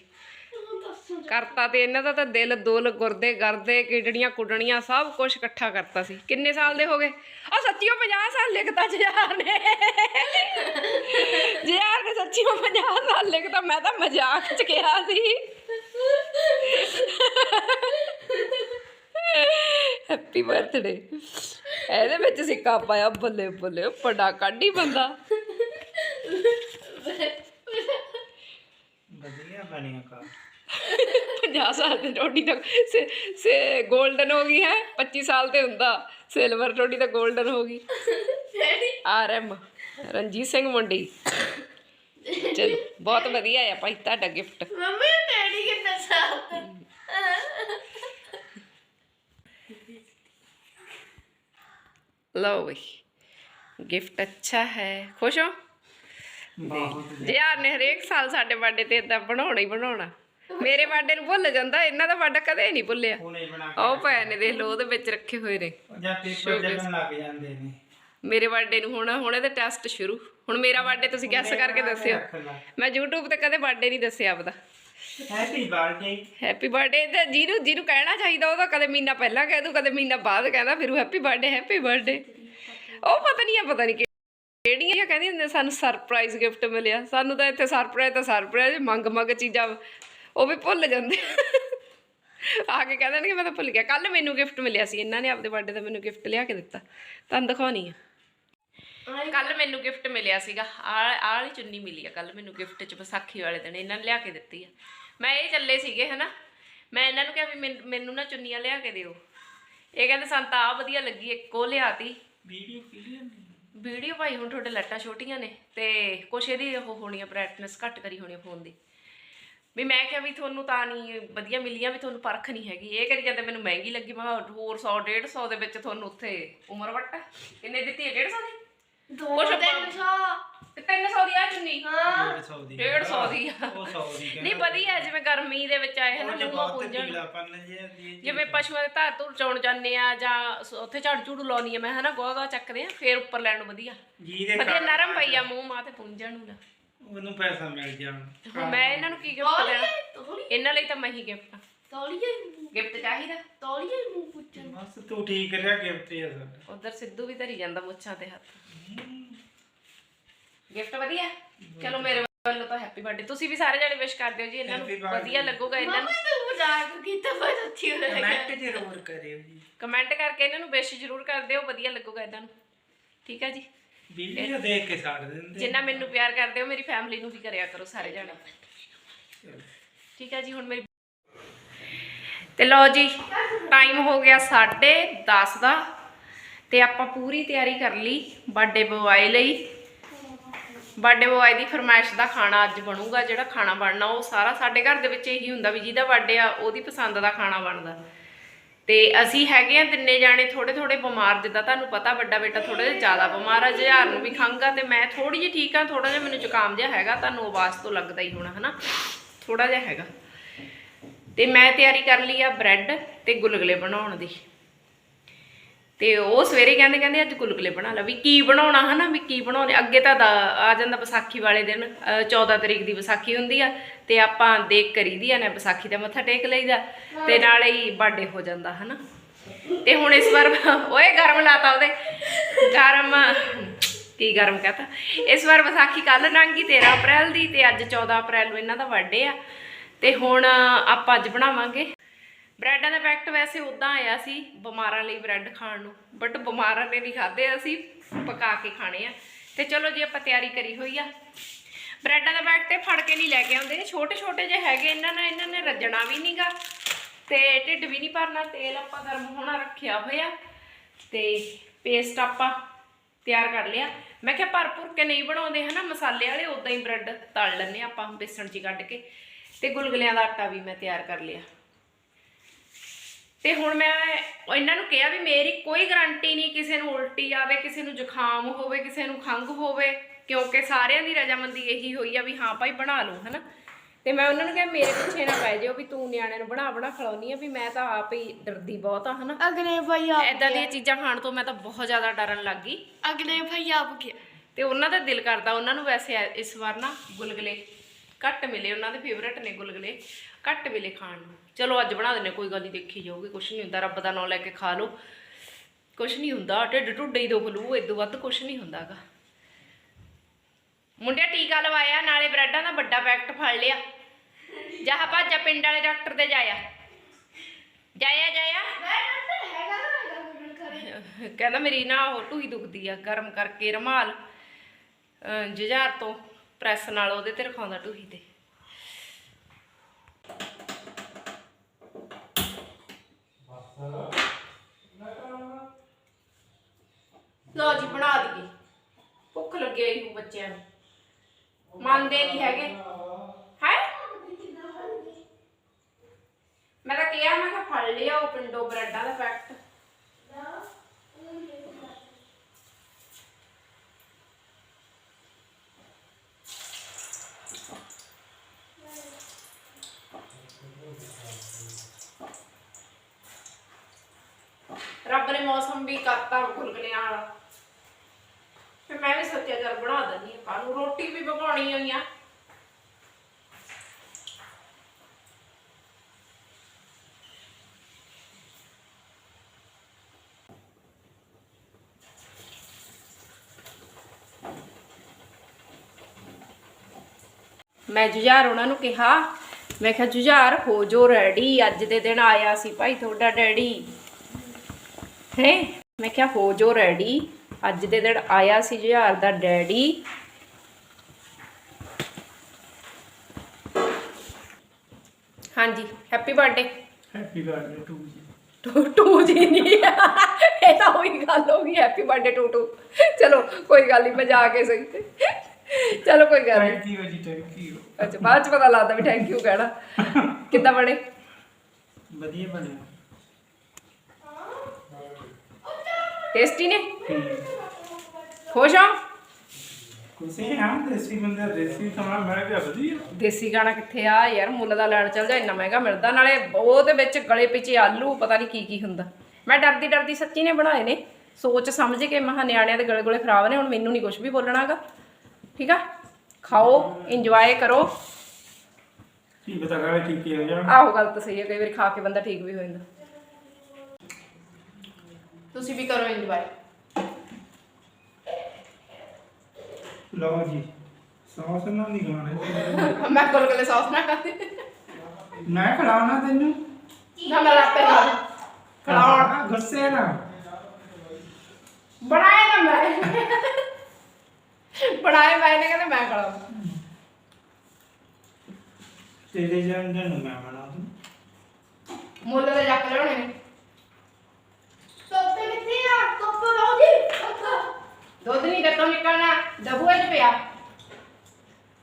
ਕਰਤਾ ਤੇ ਇਹਨਾਂ ਦਾ ਤਾਂ ਦਿਲ ਦੁਲ, ਗੁਰਦੇ ਗਰਦੇ, ਕਿਡੜੀਆਂ ਕੁੱਡਣੀਆਂ ਸਭ ਕੁਝ ਇਕੱਠਾ ਕਰਤਾ ਸੀ। ਕਿੰਨੇ ਸਾਲ ਦੇ ਹੋ ਗਏ? ਆ ਸੱਚੀਓ 50 ਸਾਲ ਲਿਖਤਾ ਜਿਆਰ ਨੇ। ਜਿਆਰ ਨੇ ਸੱਚੀਓ 50 ਸਾਲ ਲਿਖਤਾ ਮੈਂ ਤਾਂ ਮਜ਼ਾਕ ਚ ਕਿਹਾ ਸੀ। ਹੈਪੀ ਬਰਥਡੇ ਇਹਦੇ ਵਿੱਚ ਸਿੱਕਾ ਪਾਇਆ ਬੱਲੇ ਬੱਲੇ ਪੜਾ ਕਾਢੀ ਬੰਦਾ। ਵਧੀਆ ਬਣਿਆ ਕਾ 50 ਸਾਲ ਦੀ ਰੋਟੀ ਤਾਂ ਸੇ ਸੇ 골ਡਨ ਹੋ ਗਈ ਹੈ 25 ਸਾਲ ਤੇ ਹੁੰਦਾ ਸਿਲਵਰ ਰੋਟੀ ਤਾਂ 골ਡਨ ਹੋ ਗਈ। R M Ranjit Singh Mundi. ਚਲੋ ਬਹੁਤ ਵਧੀਆ ਆ ਭਾਈ ਤੁਹਾਡਾ ਗਿਫਟ ਮੰਮੀ ਡੈਡੀ ਕਿੰਨਾ ਸਾਥ ਲਓ ਬਈ ਗਿਫਟ ਅੱਛਾ ਹੈ। ਖੁਸ਼ ਹੋ? ਬਹੁਤ ਜੇ ਯਾਰ ਨੇ ਹਰੇਕ ਸਾਲ ਸਾਡੇ ਬਰਥਡੇ ਤੇ ਇਦਾਂ ਬਣਾਉਣਾ ਹੀ ਬਣਾਉਣਾ। ਮੇਰੇ ਬਰਥਡੇ ਨੂੰ ਭੁੱਲ ਜਾਂਦਾ ਇਹਨਾਂ ਦਾ ਬਰਥਡੇ ਕਦੇ ਨਹੀਂ ਭੁੱਲਿਆ। ਹੁਣੇ ਬਣਾ ਕੇ ਉਹ ਪਏ ਨੇ ਦੇਖ ਲਓ ਉਹਦੇ ਵਿੱਚ ਰੱਖੇ ਹੋਏ ਨੇ। ਜਾਂ ਪੇਪਰ ਜਗਣ ਲੱਗ ਜਾਂਦੇ ਨੇ। ਮੇਰੇ ਬਰਥਡੇ ਨੂੰ ਹੁਣ ਹੁਣ ਇਹਦੇ ਟੈਸਟ ਸ਼ੁਰੂ। ਹੁਣ ਮੇਰਾ ਬਰਥਡੇ ਤੁਸੀਂ ਗੈਸ ਕਰਕੇ ਦੱਸਿਓ। ਮੈਂ YouTube ਤੇ ਕਦੇ ਬਰਥਡੇ ਨਹੀਂ ਦੱਸਿਆ ਆਪਦਾ। ਹੈਪੀ ਬਰਥਡੇ ਹੈਪੀ ਬਰਥਡੇ ਤੇ ਜਿਹਨੂੰ ਜਿਹਨੂੰ ਕਹਿਣਾ ਚਾਹੀਦਾ ਉਹ ਤਾਂ ਕਦੇ ਮਹੀਨਾ ਪਹਿਲਾਂ ਕਹਿ ਦੂ ਕਦੇ ਮਹੀਨਾ ਬਾਅਦ ਕਹਿੰਦਾ ਫਿਰ ਹੈਪੀ ਬਰਥਡੇ ਹੈਪੀ ਬਰਥਡੇ ਉਹ ਪਤਾ ਨਹੀਂ ਆ ਪਤਾ ਨਹੀਂ ਕਿਹੜੀਆਂ ਕਹਿੰਦੀਆਂ ਹੁੰਦੀਆਂ ਸਾਨੂੰ ਸਰਪ੍ਰਾਈਜ਼ ਗਿਫਟ ਮਿਲਿਆ। ਸਾਨੂੰ ਤਾਂ ਇੱਥੇ ਸਰਪ੍ਰਾਈਜ਼ ਤਾਂ ਸਰਪ੍ਰਾਈਜ਼ ਮੰਗ ਮੰਗ ਚੀਜ਼ਾਂ ਉਹ ਵੀ ਭੁੱਲ ਜਾਂਦੇ ਆ। ਕੇ ਕਹਿ ਦੇਣਗੇ ਮੈਂ ਤਾਂ ਭੁੱਲ ਗਿਆ। ਕੱਲ ਮੈਨੂੰ ਗਿਫਟ ਮਿਲਿਆ ਸੀ। ਇਹਨਾਂ ਨੇ ਆਪਦੇ ਬਰਥਡੇ ਦਾ ਮੈਨੂੰ ਗਿਫਟ ਲਿਆ ਕੇ ਦਿੱਤਾ। ਤੁਹਾਨੂੰ ਦਿਖਾਉਣੀ ਆ। ਕੱਲ ਮੈਨੂੰ ਗਿਫਟ ਮਿਲਿਆ ਸੀਗਾ। ਆਹ ਵਾਲੀ ਚੁੰਨੀ ਮਿਲੀ ਆ। ਕੱਲ ਮੈਨੂੰ ਗਿਫਟ ਚ ਵਿਸਾਖੀ ਵਾਲੇ ਦਿਨ ਇਹਨਾਂ ਨੇ ਲਿਆ ਕੇ ਦਿੱਤੀ ਆ। ਮੈਂ ਇਹ ਚੱਲੇ ਸੀਗੇ ਹਨਾ? ਮੈਂ ਇਹਨਾਂ ਨੂੰ ਕਿਹਾ ਵੀ ਮੈਨ- ਨਾ ਚੁੰਨੀਆਂ ਲਿਆ ਕੇ ਦਿਓ। ਇਹ ਕਹਿੰਦੇ ਸਾਨੂੰ ਤਾਂ ਆ ਵਧੀਆ ਲੱਗੀ ਇੱਕੋ ਲਿਆਤੀ। ਵੀਡੀਓ ਵੀਡੀਓ ਵੀਡੀਓ ਭਾਈ ਹੁਣ ਤੁਹਾਡੇ ਲੱਟਾਂ ਛੋਟੀਆਂ ਨੇ ਤੇ ਕੁਛ ਇਹਦੀ ਉਹ ਹੋਣੀ ਆ ਬ੍ਰਾਈਟਨੈਸ ਘੱਟ ਕਰੀ ਹੋਣੀ ਆ ਫੋਨ ਦੀ। ਵੀ ਮੈਂ ਕਿਹਾ ਵੀ ਤੁਹਾਨੂੰ ਤਾਂ ਨਹੀਂ ਵਧੀਆ ਮਿਲੀਆਂ ਵੀ ਤੁਹਾਨੂੰ ਪਰਖ ਨਹੀਂ ਹੈਗੀ। ਇਹ ਕਰੀ ਜਾਂਦੇ ਮੈਨੂੰ ਮਹਿੰਗੀ ਲੱਗੀ ਮੈਂ ਕਿਹਾ ਹੋਰ 100 150 ਦੇ ਵਿੱਚ ਤੁਹਾਨੂੰ ਉੱਥੇ ਉਮਰ ਵੱਟ। ਕਿੰਨੇ ਦਿੱਤੀ ਹੈ? 150 ਦੀ? ਦੋ ਕੁਛ ਤਿੰਨ ਸੌ। ਤੇ 300 ਦੀ ਆ ਚੁੰਨੀ? ਹਾਂ। 150 ਦੀ। 150 ਦੀ ਆ। ਉਹ 100 ਦੀ ਨਹੀਂ ਵਧੀਆ ਜਿਵੇਂ ਗਰਮੀ ਦੇ ਵਿੱਚ ਆਏ ਹਨ ਉਹ ਮੂੰਹ ਪੁੰਜਣ ਜਿਵੇਂ ਪਸ਼ੂਆਂ ਦੇ ਧਾਰ ਧੂਰ ਚੌਣ ਜਾਂਦੇ ਆ ਜਾਂ ਸ- ਉੱਥੇ ਝਾੜੂ ਝੂੜੂ ਲਾਉਣੀ ਆ ਮੈਂ ਹਨਾ ਗੋਹਾ ਗੋਹਾ ਚੱਕਦੇ ਆ ਫੇਰ ਉੱਪਰ ਲੈਣ ਨੂੰ ਵਧੀਆ। ਜੀ ਦੇ ਵਧੀਆ ਕਾਰਨ ਨਰਮ ਪਈ ਆ ਮੂੰਹ ਮਾਂ ਤੇ ਪੁੰਜਣ ਨੂੰ ਨਾ। ਉਹਨੂੰ ਪੈਸਾ ਮਿਲ ਜਾਣ ਹੁਣ ਮੈਂ ਇਹਨਾਂ ਨੂੰ ਕੀ ਗਿਫਟ ਦੇਣਾ? ਇਹਨਾਂ ਲਈ ਤਾਂ ਮੈਂ ਹੀ ਗਿਫਟ ਤੋਲੀਏ ਗਿਫਟ ਚਾਹੀਦਾ। ਤੋਲੀਏ ਮੂੰਹ ਪੁੱਛਣ। ਬਸ ਤੂੰ ਠੀਕ ਰਿਹਾ ਗਿਫਟ ਹੀ ਆ ਸਾਡਾ। ਉਧਰ ਸਿੱਧੂ ਵੀ ਧਰੀ ਜਾਂਦਾ ਮੁੱਛਾਂ ਤੇ ਹੱਥ। ਗਿਫਟ ਵਧੀਆ। ਚਲੋ ਮੇਰੇ ਵੱਲੋਂ ਤਾਂ ਹੈਪੀ ਬਰਥਡੇ ਤੁਸੀਂ ਵੀ ਸਾਰੇ ਜਣੇ ਵਿਸ਼ ਕਰ ਦਿਓ ਜੀ ਇਹਨਾਂ ਨੂੰ। Happy birthday. ਵਧੀਆ ਲੱਗੂਗਾ ਇਹਨਾਂ ਨੂੰ। ਮੰਮੀ ਤੂੰ ਮਜ਼ਾਕ ਕੀਤਾ ਬਹੁਤ ਅੱਛੀ ਹੋ। ਰਹੀ ਕਮੈਂਟ ਜ਼ਰੂਰ ਕਰਿਓ ਜੀ। ਕਮੈਂਟ ਕਰਕੇ ਇਹਨਾਂ ਨੂੰ ਵਿਸ਼ ਜ਼ਰੂਰ ਕਰ ਦਿਓ ਵਧੀਆ ਲੱਗੂਗਾ ਇਹਨਾਂ ਨੂੰ। ਠੀਕ ਹੈ ਜੀ। ਵੀਡੀਓ ਦੇਖ ਕੇ ਛੱਡ ਦਿੰਦੇ ਜਿੰਨਾ ਮੈਨੂੰ ਪਿਆਰ ਕਰਦੇ ਹੋ, ਮੇਰੀ ਫੈਮਿਲੀ ਨੂੰ ਵੀ ਕਰਿਆ ਕਰੋ ਸਾਰੇ ਜਣੇ। ਠੀਕ ਹੈ ਜੀ, ਹੁਣ ਮੇਰੀ ਤੇ ਲਓ ਜੀ ਟਾਈਮ ਹੋ ਗਿਆ 10:30 ਦਾ। ਤੇ ਆਪਾਂ ਪੂਰੀ ਤਿਆਰੀ ਕਰ ਲਈ ਬਰਥਡੇ ਬੁਆਏ ਲਈ। ਬਰਥਡੇ ਬੁਆਏ ਦੀ ਫਰਮਾਇਸ਼ ਦਾ ਖਾਣਾ ਅੱਜ ਬਣੂਗਾ, ਜਿਹੜਾ ਖਾਣਾ ਬਣਨਾ, ਉਹ ਸਾਰਾ ਸਾਡੇ ਘਰ ਦੇ ਵਿੱਚ ਇਹੀ ਹੁੰਦਾ ਵੀ ਜਿਹਦਾ ਬਰਥਡੇ ਆ, ਉਹਦੀ ਪਸੰਦ ਦਾ ਖਾਣਾ ਬਣਦਾ। ਤੇ ਅਸੀਂ ਹੈਗੇ ਆ ਤਿੰਨੇ ਜਾਣੇ ਥੋੜੇ ਥੋੜੇ ਬਿਮਾਰ, ਜਿੱਦਾਂ ਤੁਹਾਨੂੰ ਪਤਾ ਵੱਡਾ ਬੇਟਾ ਥੋੜਾ ਜਿਹਾ ਜ਼ਿਆਦਾ ਬਿਮਾਰ ਆ ਜਹਾਰ ਨੂੰ ਵੀ ਖੰਘ ਆ ਤੇ ਮੈਂ ਥੋੜੀ ਜਿਹੀ ਠੀਕ ਆ ਥੋੜਾ ਜਿਹਾ ਮੈਨੂੰ ਜ਼ੁਕਾਮ ਜਿਹਾ ਹੈਗਾ, ਤੁਹਾਨੂੰ ਆਵਾਜ਼ ਤੋਂ ਲੱਗਦਾ ਹੀ ਹੋਣਾ, ਹਨਾ? ਥੋੜਾ ਜਿਹਾ ਹੈਗਾ। ਤੇ ਮੈਂ ਤਿਆਰੀ ਕਰ ਲਈ ਆ ਬ੍ਰੈਡ ਤੇ ਗੁਲਗੁਲੇ ਬਣਾਉਣ ਦੀ। ਤੇ ਉਹ ਸਵੇਰੇ ਕਹਿੰਦੇ ਕਹਿੰਦੇ ਅੱਜ ਗੁਲਗੁਲੇ ਬਣਾ ਲਾ ਵੀ ਕੀ ਬਣਾਉਣਾ ਹਨਾ ਵੀ ਕੀ ਬਣਾਉਣੇ। ਅੱਗੇ ਤਾਂ ਆ ਜਾਂਦਾ ਵਿਸਾਖੀ ਵਾਲੇ ਦਿਨ ਅ, 14 ਤਰੀਕ ਦੀ ਵਿਸਾਖੀ ਹੁੰਦੀ ਆ ਤੇ ਆਪਾਂ ਦੇਖ ਕਰੀਦੀ ਆ ਨਾ ਵਿਸਾਖੀ ਦਾ ਮੱਥਾ ਟੇਕ ਲਈਦਾ ਤੇ ਨਾਲੇ ਹੀ ਬਰਥਡੇ ਹੋ ਜਾਂਦਾ ਹਨਾ। ਤੇ ਹੁਣ ਇਸ ਵਾਰ ਓਏ ਗਰਮ ਲਾਤਾ ਉਹਦੇ। ਗਰਮ ਕੀ ਗਰਮ ਕਹਤਾ। ਇਸ ਵਾਰ ਵਿਸਾਖੀ ਕੱਲ ਲੰਘੀ 13 ਅਪ੍ਰੈਲ ਦੀ ਤੇ ਅੱਜ 14 ਅਪ੍ਰੈਲ ਨੂੰ ਇਹਨਾਂ ਦਾ ਬਰਥਡੇ ਆ। ਤੇ ਹੁਣ ਆਪਾਂ ਅੱਜ ਬਣਾਵਾਂਗੇ ਬ੍ਰੈਡਾਂ ਦਾ ਪੈਕਟ ਵੈਸੇ ਉਦਾਂ ਆਇਆ ਸੀ ਬਿਮਾਰਾਂ ਲਈ ਬ੍ਰੈਡ ਖਾਣ ਨੂੰ ਬਟ ਬਿਮਾਰਾਂ ਨੇ ਨਹੀਂ ਖਾਦੇ ਅਸੀਂ ਪਕਾ ਕੇ ਖਾਣੇ ਆ। ਤੇ ਚਲੋ ਜੀ, ਆਪਾਂ ਤਿਆਰੀ ਕਰੀ ਹੋਈ ਆ। ਬ੍ਰੈਡਾਂ ਦਾ ਪੈਕਟ ਤੇ ਫੜ ਕੇ ਨਹੀਂ ਲੈ ਕੇ ਆਉਂਦੇ ਛੋਟੇ ਛੋਟੇ ਜਿਹੇ ਹੈਗੇ, ਇਹਨਾਂ ਨਾਲ, ਇਹਨਾਂ ਨੇ ਰੱਜਣਾ ਵੀ ਨਹੀਂਗਾ ਤੇ ਢਿੱਡ ਵੀ ਨਹੀਂ ਭਰਨਾ, ਤੇਲ ਆਪਾਂ ਗਰਮ ਹੋਣਾ ਰੱਖਿਆ ਹੋਇਆ। ਤੇ ਪੇਸਟ ਆਪਾਂ ਤਿਆਰ ਕਰ ਲਿਆ। ਮੈਂ ਕਿਹਾ ਭਰਪੂਰ ਕੇ ਨਹੀਂ ਬਣਾਉਂਦੇ, ਹਨਾ? ਮਸਾਲੇ ਵਾਲੇ ਉਦਾਂ ਹੀ ਬ੍ਰੈਡ ਤਲ ਲੈਣੇ ਆਪਾਂ, ਬੇਸਣ 'ਚ ਕੱਢ ਕੇ। ਤੇ ਗੁਲਗੁਲਿਆਂ ਦਾ ਆਟਾ ਵੀ ਮੈਂ ਤਿਆਰ ਕਰ ਲਿਆ। ਤੇ ਹੁਣ ਮੈਂ ਇਹਨਾਂ ਨੂੰ ਕਿਹਾ ਵੀ ਮੇਰੀ ਕੋਈ ਗਾਰੰਟੀ ਨਹੀਂ ਕਿਸੇ ਨੂੰ ਉਲਟੀ ਆਵੇ ਕਿਸੇ ਨੂੰ ਜ਼ੁਕਾਮ ਹੋਵੇ ਕਿਸੇ ਨੂੰ ਖੰਘ ਹੋਵੇ ਕਿਉਂਕਿ ਸਾਰਿਆਂ ਦੀ ਰਜਾਮੰਦੀ ਇਹੀ ਹੋਈ ਆ ਵੀ ਹਾਂ ਭਾਈ ਬਣਾ ਲਓ ਹਨਾ? ਤੇ ਮੈਂ ਉਹਨਾਂ ਨੂੰ ਕਿਹਾ ਮੇਰੇ ਪਿੱਛੇ ਨਾ ਪੈ ਜਿਓ ਵੀ ਤੂੰ ਨਿਆਣਿਆਂ ਨੂੰ ਬਣਾ ਬਣਾ ਖਿਲਾਉਣੀ ਆ ਵੀ ਮੈਂ ਤਾਂ ਆਪ ਹੀ ਡਰਦੀ ਬਹੁਤ ਆ ਹਨਾ? ਅਗਲੇ ਭਾਈ ਆਪ ਐਦਾਂ ਦੀਆਂ ਚੀਜ਼ਾਂ ਖਾਣ ਤੋਂ ਮੈਂ ਤਾਂ ਬਹੁਤ ਜ਼ਿਆਦਾ ਡਰਨ ਲੱਗ ਗਈ। ਅਗਲੇ ਭਾਈ ਆਪ ਗਿਆ ਤੇ ਉਹਨਾਂ ਦਾ ਦਿਲ ਕਰਦਾ ਉਹਨਾਂ ਨੂੰ ਵੈਸੇ ਇਸ ਵਾਰ ਨਾ ਗੁਲਗੁਲੇ ਘੱਟ ਮਿਲੇ ਉਹਨਾਂ ਦੇ ਫੇਵਰੇਟ ਨੇ ਗੁਲਗੁਲੇ ਘੱਟ ਮਿਲੇ ਖਾਣ ਨੂੰ। ਚਲੋ ਅੱਜ ਬਣਾ ਦਿੰਨੇ ਕੋਈ ਗੱਲ ਨਹੀਂ ਦੇਖੀ ਜਾਊਗੀ, ਕੁਛ ਨਹੀਂ ਹੁੰਦਾ, ਰੱਬ ਦਾ ਨਾਮ ਲੈ ਕੇ ਖਾ ਲਓ। ਕੁਛ ਨਹੀਂ ਹੁੰਦਾ, ਢਿੱਡ ਢੁੱਡੇ ਹੀ ਦੁਖ ਲੂ ਇਦੋਂ ਵੱਧ ਕੁਛ ਨਹੀਂ ਹੁੰਦਾਗਾ ਮੁੰਡਿਆ ਟੀਕਾ ਲਵਾਇਆ ਨਾਲੇ ਬ੍ਰੈਡਾਂ ਦਾ ਵੱਡਾ ਪੈਕਟ ਫੜ ਲਿਆ। ਜਾਹ ਭਾਜਾ, ਪਿੰਡ ਵਾਲੇ ਡਾਕਟਰ ਦੇ ਜਾਇਆ। ਜਾਇਆ ਜਾਇਆ? ਕਹਿੰਦਾ ਮੇਰੀ ਨਾ ਉਹ ਢੂਈ ਦੁਖਦੀ ਆ, ਗਰਮ ਕਰਕੇ ਰਮਾਲ ਜੁਝਾਰ ਤੋਂ, ਪ੍ਰੈਸ ਨਾਲ ਉਹਦੇ ਤੇ ਰਖਾਉਂਦਾ ਟੂਹੀ ਤੇ। ਲੋ ਜੀ, ਬਣਾ ਦਈਏ। ਭੁੱਖ ਲੱਗੀ ਹੋਈ ਨੂੰ ਬੱਚਿਆਂ ਨੂੰ। ਮੰਨਦੇ ਨਹੀਂ ਹੈਗੇ। ਹੈ? ਮੈਂ ਤਾਂ ਕਿਹਾ, ਮੈਂ ਕਿਹਾ ਫੜ ਲਿਆ ਉਹ ਪਿੰਡੋਂ ਬ੍ਰੈਡਾਂ ਦਾ ਪੈਕਟ। ਰੱਬ ਦੇ ਮੌਸਮ ਵੀ ਕਰਤਾ ਗੁਲਗੁਲਿਆਂ ਵਾਲਾ। ਫਿਰ ਮੈਂ ਵੀ ਸੋਚਿਆ ਚੱਲ ਬਣਾ ਦਿੰਦੀ ਆ ਕੱਲ ਨੂੰ ਰੋਟੀ ਵੀ ਪਕਾਉਣੀ ਹੋਈ ਆ। ਮੈਂ ਜੁਝਾਰ ਉਹਨਾਂ ਨੂੰ ਕਿਹਾ, ਮੈਂ ਕਿਹਾ ਜੁਝਾਰ ਹੋ ਜੋ ਰੈਡੀ ਅੱਜ ਦੇ ਦਿਨ ਆਇਆ ਸੀ ਭਾਈ ਤੁਹਾਡਾ ਡੈਡੀ। ਹੈ ਮੈਂ ਕਿਹਾ ਹੋ ਜੋ ਰੈਡੀ। ਅੱਜ ਦੇ ਦਿਨ ਆਇਆ ਸੀ ਜੁਝਾਰ ਦਾ ਡੈਡੀ। ਹਾਂਜੀ happy birthday. Happy birthday to ਜੀ। ਟੂ ਟੂ ਜੀ ਨਹੀਂ। ਇਹ ਤਾਂ ਉਹੀ ਗੱਲ ਹੋ ਗਈ ਹੈਪੀ ਬਰਥਡੇ ਟੂ ਟੂ। ਚਲੋ ਕੋਈ ਗੱਲ ਨਹੀਂ ਮੈਂ ਜਾ ਕੇ ਸਹੀ ਚਲੋ ਕੋਈ ਗੱਲ ਨਹੀਂ। ਥੈਂਕ ਯੂ ਜੀ ਥੈਂਕ ਯੂ ਅੱਛਾ ਬਾਅਦ ਚ ਪਤਾ ਲੱਗਦਾ ਵੀ ਥੈਂਕ ਯੂ ਕਹਿਣਾ। ਕਿੱਦਾਂ ਬਣੇ? ਵਧੀਆ ਬਣਿਆ ਟੇਸਟੀ ਨੇ? ਠੀਕ ਖੁਸ਼ ਹੋ? ਕੁਸੇ ਹਾਂ ਦੇਸੀ ਬੰਦਾ ਦੇਸੀ ਖਾਣਾ ਮੈਂ ਵੀ ਵਧੀਆ ਦੇਸੀ ਗਾਣਾ ਕਿੱਥੇ ਆ? ਯਾਰ ਮੁੱਲ ਦਾ ਲੈਣ ਚੱਲ ਜਾ ਇੰਨਾ ਮਹਿੰਗਾ ਮਿਲਦਾ। ਨਾਲੇ ਉਹਦੇ ਵਿੱਚ ਗਲੇ ਪਿੱਛੇ ਆਲੂ ਪਤਾ ਨਹੀਂ ਕੀ ਕੀ ਹੁੰਦਾ। ਮੈਂ ਡਰਦੀ ਡਰਦੀ ਸੱਚੀ ਨੇ ਬਣਾਏ ਨੇ। ਸੋਚ ਸਮਝ ਕੇ ਮਹਾ ਨਿਆਣਿਆਂ ਦੇ ਗਲੇ ਗਲੇ ਖਰਾਬ ਨੇ ਹੁਣ ਮੈਨੂੰ ਨਹੀਂ ਕੁਝ ਵੀ ਬੋਲਣਾਗਾ ਠੀਕ ਆ? ਖਾਓ ਇੰਜੋਏ ਕਰੋ। ਕੀ ਪਤਾ ਕਰੇ ਕੀ ਕੀ ਹੋ ਜਾਣਾ। ਆਹੋ ਗੱਲ ਤਾਂ ਸਹੀ ਹੈ ਕਈ ਵਾਰੀ ਖਾ ਕੇ ਬੰਦਾ ਠੀਕ ਵੀ ਹੋ ਜਾਂਦਾ। ਤੁਸੀਂ ਵੀ ਕਰੋ ਇੰਜੋਏ ਲਓ ਜੀ ਸੌਸ ਨਾਲ ਨਹੀਂ ਖਾਣਾ ਮੈਂ ਗੁਲਗੁਲੇ ਸੌਸ ਨਾ ਖਾਂਦੀ ਮੈਂ ਖਿਲਾਉਣਾ ਤੈਨੂੰ? ਨਾ ਮੈਂ ਆਪੇ ਖਾ। ਖਿਲਾਉਣ ਗੁੱਸੇ ਨਾ। ਬਣਾਏ ਨਾ ਮੈਂ। ਬਣਾਏ ਮੈਂ ਨੇ ਕਹਿੰਦੇ ਮੈਂ ਖਿਲਾਉਂ ਤੇਰੇ ਜਨਮ ਨੂੰ ਮੈਂ ਬਣਾ ਦੂੰ ਮੁੱਲ ਦੇ ਜੱਕ ਨੇ ਤੋਪੇ ਕਿੱਥੇ ਆ ਤੋਪੇ ਲਾਉਦੀ ਦੁੱਧ ਨਹੀਂ ਕਿਤੋਂ ਨਿਕਲਣਾ ਡਬੂਏ 'ਚ ਪਿਆ।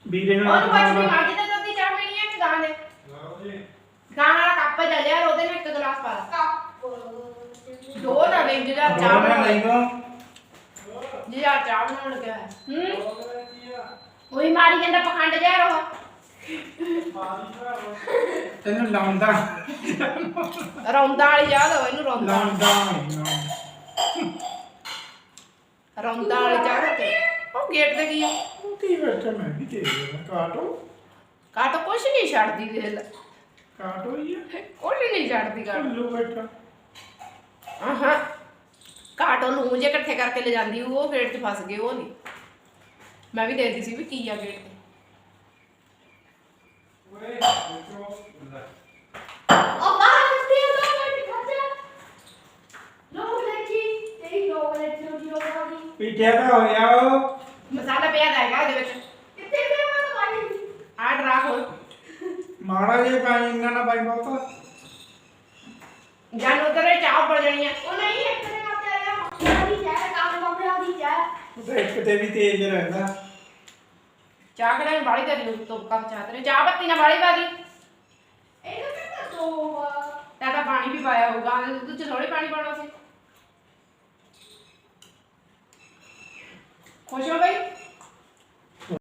ਵੀਰੇ ਉਹਨੂੰ ਪੁੱਛ ਬਣਾ ਮਰਜ਼ੀ ਤੇ ਦੁੱਧ ਦੀ ਚਾਹ ਪੀਣੀ ਹੈ ਕਿ ਗਾਂ ਦੇ। ਗਾਂ ਵਾਲਾ ਕੱਪ ਜਾ ਲਿਆ ਉਹਦੇ ਵਿੱਚ ਇੱਕ ਗਲਾਸ ਪਾ ਲਾ। ਕੱਪ ਦੋ ਨਾ ਦੇ ਜਿਹੜਾ ਚਾਹ ਚਾਹ ਬਣਾ ਲਈ ਦੋ ਜਿਹੜਾ ਚਾਹ ਬਣਾਉਣ ਲੱਗਿਆ ਹੈ। ਹੂੰ? ਉਹੀ ਮਾਰੀ ਜਾਂਦਾ ਪਖੰਡ ਜਾ ਰੋ ਤੈਨੂੰ ਲਾਉਂਦਾ। ਰੌਂਦਾ ਵਾਲੀ ਚਾਹ ਦੋ ਇਹਨੂੰ ਰੌਂਦਾ। ਲਾਉਂਦਾ ਨਹੀਂ, ਲਾਉਂਦਾ। ਰੌਂਦਾ ਵਾਲੀ ਚਾਹ ਦੇ ਉਹ ਗੇਟ ਤੇ ਕੀ ਆ? ਕੀ ਬੈਠਾ ਮੈਂ ਵੀ ਤੇ ਕਾਟੋ। ਕਾਟੋ ਕੁਛ ਨਹੀਂ ਛੱਡਦੀ ਦੇਖ ਲੈ। ਕਾਟੋ ਹੀ ਹੈ ਕੁਛ ਨਹੀਂ ਛੱਡਦੀ ਕਾਟੋ। ਕੱਲੂ ਬੈਠਾ। ਆਹਾਂ। ਕਾਟੋ ਨੂੰ ਜੇ ਇਕੱਠੇ ਕਰਕੇ ਲੈ ਜਾਂਦੀ ਉਹ ਗੇਟ 'ਚ ਫਸ ਗਏ ਉਹ ਨਹੀਂ ਮੈਂ ਵੀ ਦੇਖਦੀ ਸੀ ਵੀ ਕੀ ਆ ਗੇਟ ਤੇ। ਉਹ ਬਾਹਰ ਕਿੱਥੇ ਆ ਦੋ ਮਿੰਟ ਖੱਜਾ ਲੋਕ ਲੈਚੀ ਤੇਰੀ ਲੋਕ ਲੈਚੀ ਉਹ ਲੋਕ ਆਦੀ ਪਿੱਠਿਆ ਤਾਂ ਹੋ ਗਿਆ ਉਹ। ਮਸਾਲਾ ਪਿਆ ਦਾ ਹੈਗਾ ਉਹਦੇ ਵਿੱਚ। ਕਿੱਥੇ ਗਿਆ ਮੈਂ ਤਾਂ ਪਾਣੀ? ਆ ਡਰਾ ਖੋਲ ਮਾੜਾ ਜਿਹਾ ਪਾਣੀ ਇੰਨਾ ਨਾ ਪਾਈ ਬਹੁਤਾ। ਜਾਨ ਉਧਰ ਚਾਹ ਉੱਪਰ ਜਾਣੀ ਆ। ਉਹ ਨਹੀਂ ਇੱਕ ਨੇ ਆਤੇ ਆਇਆ ਮੱਖੀ ਦੀ ਚਾਹ ਕਾਲੇ ਬੰਬੜਾ ਦੀ ਚਾਹ ਉਹ ਤਾਂ ਇੱਕ ਤੇ ਵੀ ਤੇਜ਼ ਰਹਿੰਦਾ। ਚਾਹ ਕਢਾਈ ਵਾਲੀ ਕਰੀ ਉਸ ਤੋਂ ਕੱਪ ਚਾਹ ਤੇ ਚਾਹ ਪੱਤੀ ਨਾਲ ਵਾਲੀ ਬਾਦੀ ਇਹਨੂੰ ਕਿੱਥੇ ਦੋ ਤਾਂ ਤਾਂ ਪਾਣੀ ਵੀ ਪਾਇਆ ਹੋਊਗਾ ਦੁੱਧ ਚ ਥੋੜੀ ਪਾਣੀ ਪਾਉਣਾ ਸੀ। 我准备。